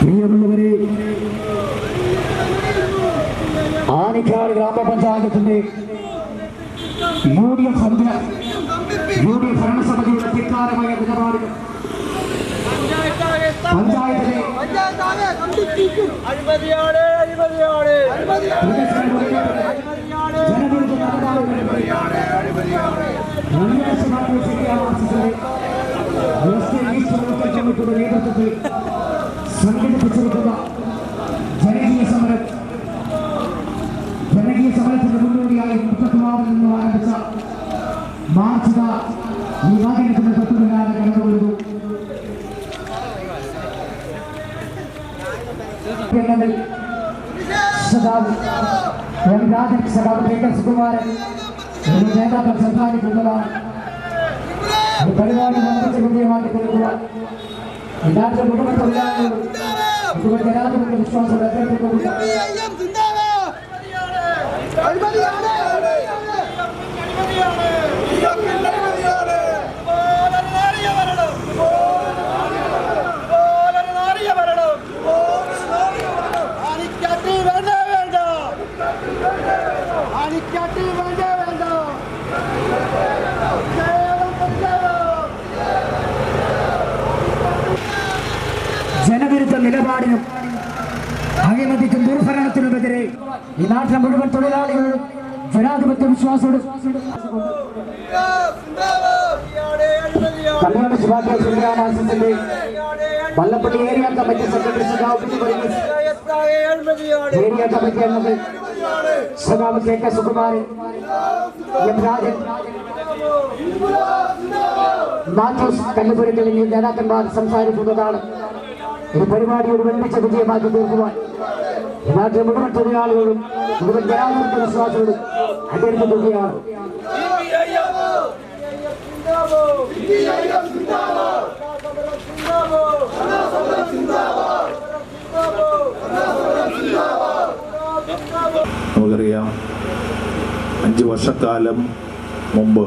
പ്രിയമുള്ളവരെ ആനിക്കാട് ഗ്രാമപഞ്ചായത്തിന്റെ U D F Sandhya U D F ഭരണസമിതിയുടെ തിക്കാരമായ നിലപാടുകൾ പഞ്ചായത്തിലെ സംഘടിപ്പിച്ചിരിക്കുന്ന ജനകീയ സമരം. ജനകീയ സമരത്തിന്റെ മുന്നോടിയായി മുപ്പത്തിനാറിൽ നിന്നും ആരംഭിച്ച മാർച്ചിത ഈ വാഹനത്തിന്റെ തൊട്ടുപിന്നാലെ കടന്നുവരുന്നു സഖാവ് എം. രാജൻ സഖാവ് കെ. കെ. സുകുമാരൻ നേതാക്കൾ സംസാരിക്കുന്നതാണ് പരിപാടി വിജയമാക്കി തീർക്കുവാൻ എല്ലാവരും കുടുംബ തൊഴിലാളികളും ജനാധിപത്യ വിശ്വാസം ഏറ്റെടുത്തുകൊണ്ട് വേണ്ട വേണ്ട കേരളം പഞ്ചാബ് ജനവിരുദ്ധ നിലപാടിനും അഴിമതിക്കും ദുർഭരണത്തിനുമെതിരെ ഈ നാട്ടിലെ മുഴുവൻ തൊഴിലാളികളും ജനാധിപത്യ സുന്ദരാമാസത്തിന്റെ Vallappally area committee secretary area committee അംഗങ്ങൾ സഖാവ് K K Sukumaran M Rajan. Mathews Kallupurathil നേതാക്കന്മാർ സംസാരിക്കുന്നതാണ് ഈ പരിപാടി ഒരു വലിയ വിജയമാക്കി തീർക്കുവാൻ. ഈ നാട്ടിലെ മുഴുവൻ തൊഴിലാളികളും മുഴുവൻ ജനാധിപത്യ വിശ്വാസികളും അഭ്യർത്ഥിക്കുകയാണ് നമുക്കറിയാം അഞ്ച് വർഷക്കാലം മുമ്പ്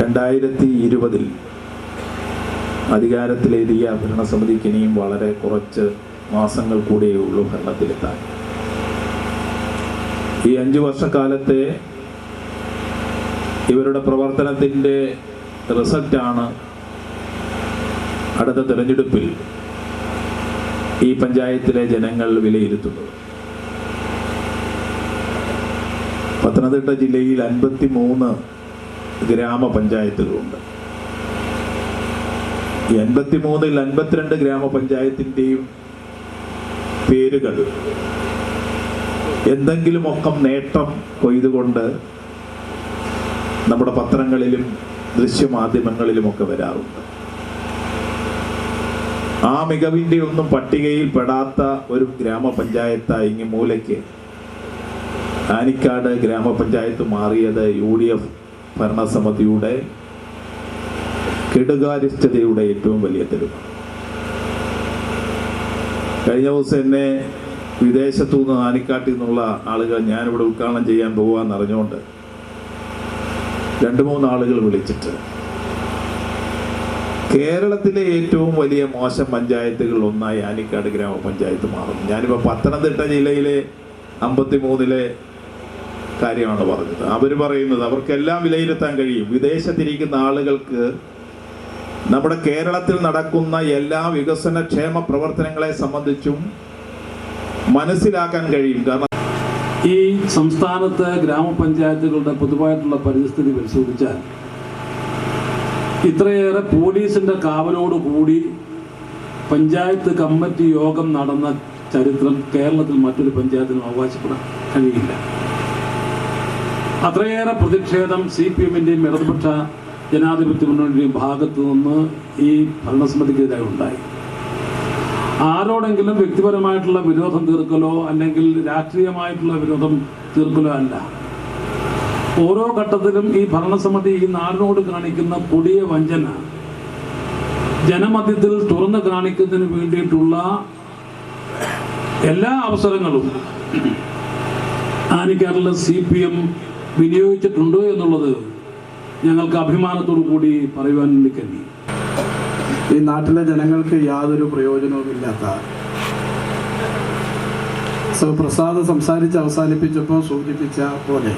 രണ്ടായിരത്തി ഇരുപതിൽ അധികാരത്തിലേറിയ ഭരണസമിതിക്ക് ഇനിയും വളരെ കുറച്ച് മാസങ്ങൾ കൂടിയേ ഉള്ളൂ ഭരണത്തിലെത്താൻ. ഈ അഞ്ചു വർഷക്കാലത്തെ ഇവരുടെ പ്രവർത്തനത്തിന്റെ റിസൾട്ടാണ് അടുത്ത തെരഞ്ഞെടുപ്പിൽ ഈ പഞ്ചായത്തിലെ ജനങ്ങൾ വിലയിരുത്തുന്നത്. പത്തനംതിട്ട ജില്ലയിൽ അൻപത്തി മൂന്ന് ഗ്രാമപഞ്ചായത്തുകളുണ്ട്. ഈ അൻപത്തി മൂന്നിൽ അൻപത്തിരണ്ട് ഗ്രാമപഞ്ചായത്തിന്റെയും പേരുകൾ. എന്തെങ്കിലുമൊക്കെ നേട്ടം കൊയ്തുകൊണ്ട് നമ്മുടെ പത്രങ്ങളിലും ദൃശ്യമാധ്യമങ്ങളിലുമൊക്കെ വരാറുണ്ട്. ആ മികവിന്റെ ഒന്നും പട്ടികയിൽ പെടാത്ത ഒരു ഗ്രാമപഞ്ചായത്തായി ഇങ്ങ് മൂലയ്ക്ക് ആനിക്കാട് ഗ്രാമപഞ്ചായത്ത് മാറിയത് യു ഡി എഫ് ഭരണസമിതിയുടെ കെടുകാര്യസ്ഥതയുടെ ഏറ്റവും വലിയ തെളിവ്. കഴിഞ്ഞ ദിവസം എന്നെ വിദേശത്തു നിന്ന് ആനിക്കാട്ടിൽ നിന്നുള്ള ആളുകൾ ഞാനിവിടെ ഉദ്ഘാടനം ചെയ്യാൻ പോകാമെന്ന് അറിഞ്ഞുകൊണ്ട് രണ്ട് മൂന്ന് ആളുകൾ വിളിച്ചിട്ട് കേരളത്തിലെ ഏറ്റവും വലിയ മോശം പഞ്ചായത്തുകളിൽ ഒന്നായി ആനിക്കാട് ഗ്രാമപഞ്ചായത്ത് മാറുന്നു. ഞാനിപ്പോൾ പത്തനംതിട്ട ജില്ലയിലെ അമ്പത്തി മൂന്നിലെ കാര്യമാണ് പറഞ്ഞത്. അവർ പറയുന്നത് അവർക്കെല്ലാം വിലയിരുത്താൻ കഴിയും. വിദേശത്തിരിക്കുന്ന ആളുകൾക്ക് നമ്മുടെ കേരളത്തിൽ നടക്കുന്ന എല്ലാ വികസന ക്ഷേമ പ്രവർത്തനങ്ങളെ സംബന്ധിച്ചും മനസ്സിലാക്കാൻ കഴിയും. കാരണം ഈ സംസ്ഥാനത്ത് ഗ്രാമപഞ്ചായത്തുകളുടെ പൊതുവായിട്ടുള്ള പരിസ്ഥിതി പരിശോധിച്ചാൽ ഇത്രയേറെ പോലീസിന്റെ കാവലോടുകൂടി പഞ്ചായത്ത് കമ്മിറ്റി യോഗം നടന്ന ചരിത്രം കേരളത്തിൽ മറ്റൊരു പഞ്ചായത്തിനും അവകാശപ്പെടാൻ കഴിയില്ല. അത്രയേറെ പ്രതിഷേധം സി പി എമ്മിന്റെയും ഇടതുപക്ഷ ജനാധിപത്യ മുന്നണിയുടെയും ഭാഗത്തു നിന്ന് ഈ ഭരണസമിതിക്കെതിരെ ഉണ്ടായി. ആരോടെങ്കിലും വ്യക്തിപരമായിട്ടുള്ള വിരോധം തീർക്കലോ അല്ലെങ്കിൽ രാഷ്ട്രീയമായിട്ടുള്ള വിരോധം തീർക്കലോ അല്ല. ഓരോ ഘട്ടത്തിലും ഈ ഭരണസമിതി ഈ നാടിനോട് കാണിക്കുന്ന കൊടിയ വഞ്ചന ജനമധ്യത്തിൽ തുറന്നു കാണിക്കുന്നതിന് വേണ്ടിയിട്ടുള്ള എല്ലാ അവസരങ്ങളും ആനിക്കാറിലെ സി പി എം വിനിയോഗിച്ചിട്ടുണ്ട് എന്നുള്ളത് ഞങ്ങൾക്ക് അഭിമാനത്തോടു കൂടി പറയുവാൻ വേണ്ടി കഴിയും ഈ നാട്ടിലെ ജനങ്ങൾക്ക് യാതൊരു പ്രയോജനവുമില്ലാത്ത സോ പ്രസാദ് സംസാരിച്ച് അവസാനിപ്പിച്ചപ്പോൾ സൂചിപ്പിച്ച പോലെ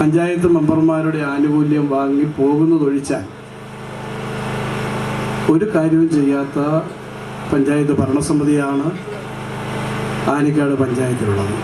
പഞ്ചായത്ത് മെമ്പർമാരുടെ ആനുകൂല്യം വാങ്ങി പോകുന്നതൊഴിച്ചാൽ ഒരു കാര്യവും ചെയ്യാത്ത പഞ്ചായത്ത് ഭരണസമിതിയാണ് ആനിക്കാട് പഞ്ചായത്തിലുള്ളത്.